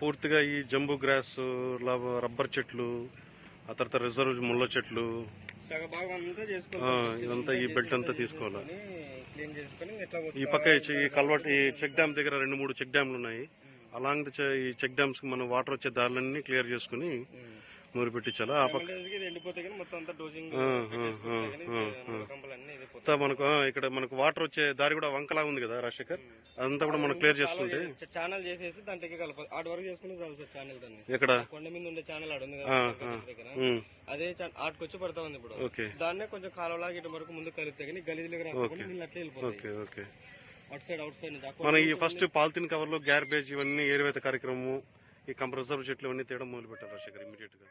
పూర్తిగా ఈ Jambu gross rubber చెట్లు ఆ తర్వాత రిజర్వ్ ముళ్ళ చెట్లు ఇదంతా ఈ బెల్ట్ అంతా తీసుకోవాలా? ఈ పక్క ఈ కల్వర్ట్ ఈ చెక్ డ్యామ్ దగ్గర రెండు మూడు చెక్ డ్యామ్లు ఉన్నాయి. అలాంగ్ ఈ చెక్ డ్యామ్స్కి మనం వాటర్ వచ్చే దారులన్నీ క్లియర్ చేసుకుని మూరు పెట్టించాలా? ఆ పక్క మనకు ఇక్కడ మనకు వాటర్ వచ్చే దారి కూడా వంకలా ఉంది కదా రాజశేఖర్? అదంతా కూడా మనం క్లియర్ చేసుకుంటే. ఛానల్ చేసేసి దాంట్లోకి కలపాలి ఆడ వరకు చేసుకుని చాలు సార్ ఛానల్ దాన్ని. ఇక్కడ కొండ మీద ఉండే ఛానల్ ఆడ ఉంది కదా. శంకర్ దగ్గర అదే ఛానల్ ఆటకొచ్చి పడతా ఉంది ఇప్పుడు. ఓకే. దాన్నే కొంచెం కాలువలాగా ఇటు వరకు ముందు కలిపితే కానీ గలీజులకు రాకుండా నీళ్ళు అట్లే okay outside outside మన ఈ ఫస్ట్ పాలిథిన్ కవర్లో గ్యార్బేజ్ ఇవన్నీ ఏరువేత కార్యక్రమం ఈ కంప్రెసర్ చెట్లు ఇవన్నీ తేయడం మొదలు పెట్టారు రాజశేఖర్ ఇమీడియట్గా.